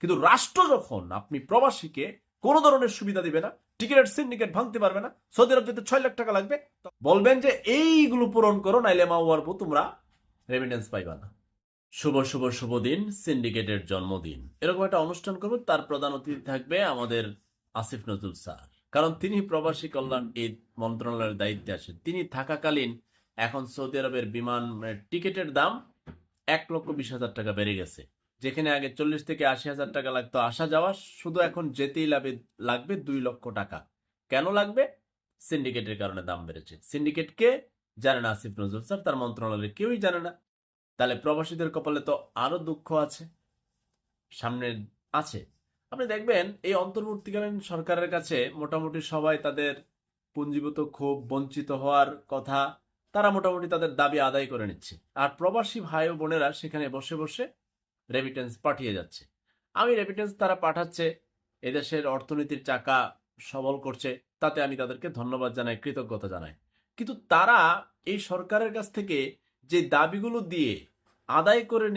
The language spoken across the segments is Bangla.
কিন্তু রাষ্ট্র যখন আপনি প্রবাসীকে কোনো ধরনের সুবিধা দিবে না টিকিটের সিন্ডিকেট ভাঙতে পারবে না সৌদি আরব যেতে ছয় লাখ টাকা লাগবে বলবেন যে এইগুলো পূরণ করো নাইলে মা ওয়ারবো তোমরা রেমিটেন্স পাইবা না। শুভ শুভ শুভ দিন সিন্ডিকেটের জন্মদিন। এরকম একটা অনুষ্ঠান করব তার প্রধান অতিথি থাকবে আমাদের আসিফ নজরুল স্যার। কারণ তিনি প্রবাসী কল্যাণ এই মন্ত্রণালয়ের দায়িত্বে আছেন। তিনি থাকাকালীন এখন সৌদি আরবের বিমান মানে, টিকিটের দাম এক লক্ষ বিশ হাজার টাকা বেড়ে গেছে। যেখানে আগে চল্লিশ থেকে আশি হাজার টাকা লাগতো, আসা যাওয়া শুধু এখন যেতেই লাগবে লাগবে দুই লক্ষ টাকা। কেন লাগবে? সিন্ডিকেটের কারণে দাম বেড়েছে। সিন্ডিকেট কে জানে না আসিফ নজরুল স্যার, তার মন্ত্রণালয়ের কেউই জানে না। তাহলে প্রবাসীদের কপালে তো আরও দুঃখ আছে। সামনে আছে। আপনি দেখবেন, এই অন্তর্বর্তীকালীন সরকারের কাছে মোটামুটি সবাই তাদের পুঞ্জীভূত ক্ষোভ, বঞ্চিত হওয়ার কথা, তারা মোটামুটি তাদের দাবি আদায় করে নিচ্ছে। আর প্রবাসী ভাই ও বোনেরা সেখানে বসে বসে রেমিটেন্স পাঠিয়ে যাচ্ছে। আমি রেমিটেন্স তারা পাঠাচ্ছে, এদেশের অর্থনীতির চাকা সবল করছে, তাতে আমি তাদেরকে ধন্যবাদ জানাই, কৃতজ্ঞতা জানাই। কিন্তু তারা এই সরকারের কাছ থেকে যে দাবিগুলো দিয়ে আদায় করে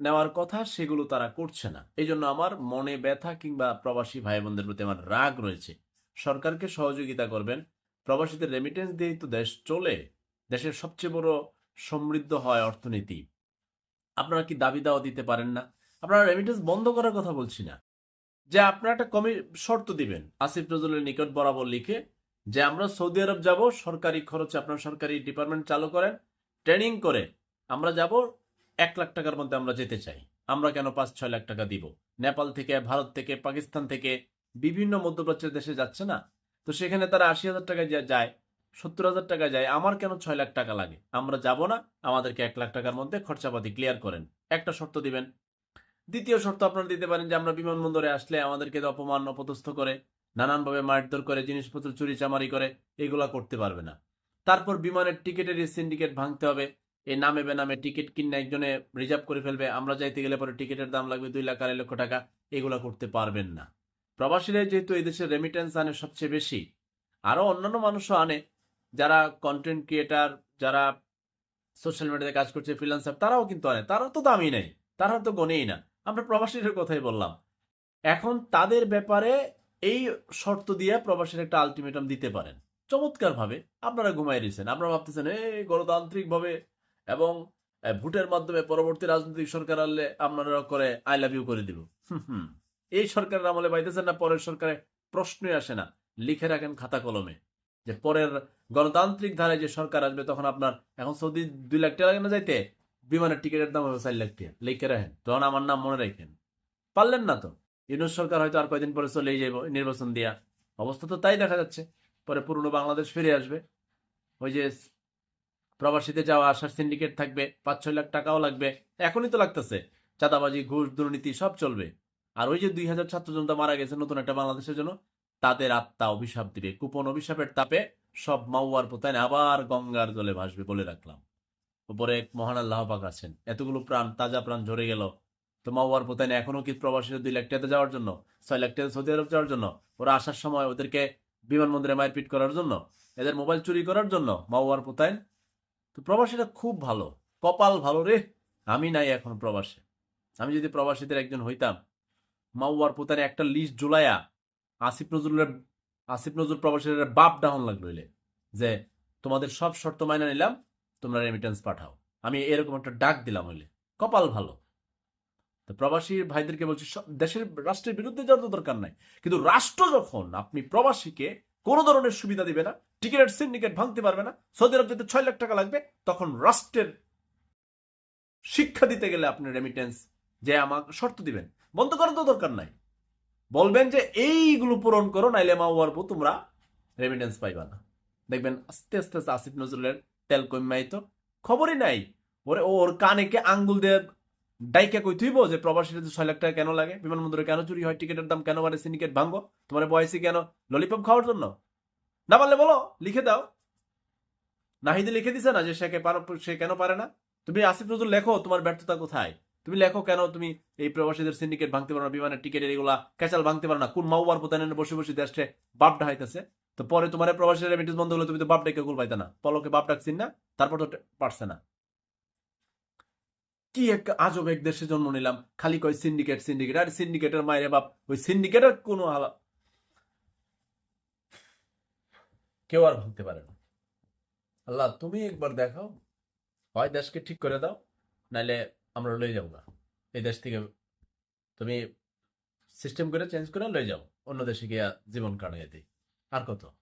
নেওয়ার কথা সেগুলো তারা করছে না। এই জন্য আমার মনে ব্যথা কিংবা প্রবাসী ভাই বোনদের প্রতি আমার রাগ রয়েছে। সরকারকে সহযোগিতা করবেন, প্রবাসীদের রেমিটেন্স দিয়েই তো দেশ চলে, দেশের সবচেয়ে বড় সমৃদ্ধ হয় অর্থনীতি। আপনারা কি দাবি দাওয়া দিতে পারেন না? আপনারা রেমিটেন্স বন্ধ করার কথা বলছি না। যে আপনারা একটা কমি, শর্ত দিবেন। আসিফ নজরুলের নিকট বরাবর লিখে যে আমরা সৌদি আরব যাব, সরকারি খরচে আপনার সরকারি ডিপার্টমেন্ট চালু করেন ট্রেনিং করে আমরা যাব, এক লাখ টাকার মধ্যে আমরা যেতে চাই। আমরা কেন পাঁচ, ছয় লাখ টাকা দিব? নেপাল থেকে, ভারত থেকে, পাকিস্তান থেকে বিভিন্ন মধ্যপ্রাচ্যের দেশে যাচ্ছে না? তো সেখানে তারা আশি হাজার টাকা যা- যায়। সত্তর হাজার টাকা যায়, আমার কেন ছয় লাখ টাকা লাগে? আমরা যাব না, আমাদেরকে এক লাখ টাকার মধ্যে খরচাপাতি ক্লিয়ার করেন। একটা শর্ত দিবেন। দ্বিতীয় শর্ত আপনারা দিতে পারেন যে, আমরা বিমানবন্দরে আসলে আমাদেরকে অপমান, অপদস্থ করে, নানানভাবে মারধর করে, জিনিসপত্র চুরি চামারি করে, এগুলা করতে পারবে না। তারপর বিমানের টিকিটের সিন্ডিকেট ভাঙতে হবে। এই নামে বেনামে টিকিট কিনে একজনে রিজার্ভ করে ফেলবে। আমরা যাইতে গেলে পরে টিকিটের দাম লাগবে দুই লাখ আড়াই লক্ষ টাকা, এগুলা করতে পারবেন না। প্রবাসীরা যেহেতু এই দেশের রেমিটেন্স আনে সবচেয়ে বেশি, আরও অন্যান্য মানুষও আনে যারা কন্টেন্ট ক্রিয়েটার যারা সোশ্যাল মিডিয়াতে কাজ করছে ফ্রিল্যান্সার তারাও কিন্তু আনে তারা তো দামি নেই। তারা তো গনেই না। আমরা প্রবাসীদের কথাই বললাম। এখন তাদের ব্যাপারে এই শর্ত দিয়ে প্রবাসীর একটা আলটিমেটাম দিতে পারেন। চমৎকার ভাবে আপনারা ঘুমাই দিয়েছেন আপনারা ভাবতেছেন, এই গণতান্ত্রিক ভাবে এবং ভোটের মাধ্যমে পরবর্তী রাজনৈতিক সরকার আনলে আপনারা করে আই লাভ ইউ করে দিব। এই সরকারের আমলে পাইতেছেন না, পরের সরকারে প্রশ্নই আসে না। লিখে রাখেন খাতা কলমে। যে পরের গণতান্ত্রিক ধারায় যে সরকার আসবে, তখন আপনার এখন সৌদি দুই লাখ টাকা না যাইতে? বিমানের টিকিটের দাম হবে চার লাখ টাকা। লিখে রাখেন। তখন আমার নাম মনে রাখেন। পারলেন না তো। ইউনুস সরকার হয়তো আর কয়দিন পরে চলেই যাইব নির্বাচন দিয়া। অবস্থা তো তাই দেখা যাচ্ছে। পরে পুরনো বাংলাদেশ ফিরে আসবে। ওই যে প্রবাসীতে যাওয়া আসার সিন্ডিকেট থাকবে, পাঁচ ছয় লাখ টাকাও লাগবে। এখনই তো লাগতেছে। চাঁদাবাজি, ঘুষ, দুর্নীতি সব চলবে। আর ওই যে দুই হাজার ছাত্র জনতা মারা গেছে নতুন একটা বাংলাদেশের জন্য তাদের আত্মা অভিশাপ দিবে, কুপন অভিশাপের তাপে সব মাওয়ার পোতায় আবার গঙ্গার জলে ভাসবে বলে রাখলাম। উপরে এক মহান আল্লাহ পাক আছেন। এতগুলো প্রাণ, তাজা প্রাণ ঝরে গেল। তো মাওয়ার পোতায় এখনও কি প্রবাসীরা দুই লাখ টাকাতে যাওয়ার জন্য, ছয় লাখ টাকা সৌদি আরব যাওয়ার জন্য, ওরা আসার সময় ওদেরকে বিমানবন্দরে মারপিট করার জন্য, এদের মোবাইল চুরি করার জন্য মাওয়ার পোতায়? তো প্রবাসীরা খুব ভালো, কপাল ভালো রে। আমি নাই এখন প্রবাসে। আমি যদি প্রবাসীদের একজন হইতাম, মাওয়ার পোতানে একটা লিস্ট জুলাইয়া আসিফ নজরুলের, আসিফ নজরুল প্রবাসীদের বাপ ডাউন লাগল যে তোমাদের সব শর্ত মাইনা নিলাম, তোমরা রেমিটেন্স পাঠাও। আমি এরকম একটা ডাক দিলাম হইলে। কপাল ভালো। তো প্রবাসী ভাইদেরকে বলছি দেশের, রাষ্ট্রের বিরুদ্ধে যাওয়ার তো দরকার নাই। কিন্তু রাষ্ট্র যখন আপনি প্রবাসীকে কোনো ধরনের সুবিধা দিবে না, টিকিটের সিন্ডিকেট ভাঙতে পারবে না, সৌদি আরব যেতে ছয় লাখ টাকা লাগবে, তখন রাষ্ট্রের শিক্ষা দিতে গেলে আপনি রেমিটেন্স যে আমাকে শর্ত দিবেন। বন্ধ করার তো দরকার নাই। বলবেন যে এইগুলো পূরণ করো, নাইলে মা ওয়ারবো তোমরা রেমিটেন্স পাইবা না। দেখবেন আস্তে আস্তে আস্তে আসিফ নজরুলের তেল কমাই তো খবরই নাই। ওরে, ওর কানে কে আঙ্গুল দিয়ে ডাইকে কই থইব যে প্রবাসীরা ছয় লাখ টাকা কেন লাগে? বিমানবন্দরে কেন চুরি হয়? টিকিটের দাম কেন বাড়ে? সিন্ডিকেট ভাঙ্গো? তোমার বয়সে কেন? ললিপপ খাওয়ার জন্য? না পারলে বলো, লিখে দাও। নাহিদে লিখে দিছে না যে সে সে কেন পারে না? তুমি আসিফ নজরুল লেখো, তোমার ব্যর্থতা কোথায়? তুমি লেখো কেন তুমি এই প্রবাসীদের সিন্ডিকেট ভাঙতে পারো না, বিমানের টিকিটের এগুলা ক্যাচাল ভাঙতে পারো না? কোন মাওয়ার পোতানে বসে বসে দেশে বাপ ডাহাইতেছে তো পরে তোমার এই প্রবাসী রেমিটেন্স বন্ধ হলে তুমি তো বাপ ডেকে কুল পাইতে না। পলকে বাপ ডাকছিন না, তারপর তো পারছে না। কি এক আজব এক দেশে জন্ম নিলাম। খালি কয় সিন্ডিকেট সিন্ডিকেট আর সিন্ডিকেটের মায়ের বাপ, ওই সিন্ডিকেটের কোনো কেউ আর ভাঙতে পারে না। আল্লাহ, তুমি একবার দেখাও। হয় দেশকে ঠিক করে দাও, নাইলে আমরা লয়ে যাব না। এই দেশ থেকে তুমি সিস্টেম করে চেঞ্জ করে লয়ে যাও। অন্য দেশে গিয়া জীবন কাটাই দিই। আর কত?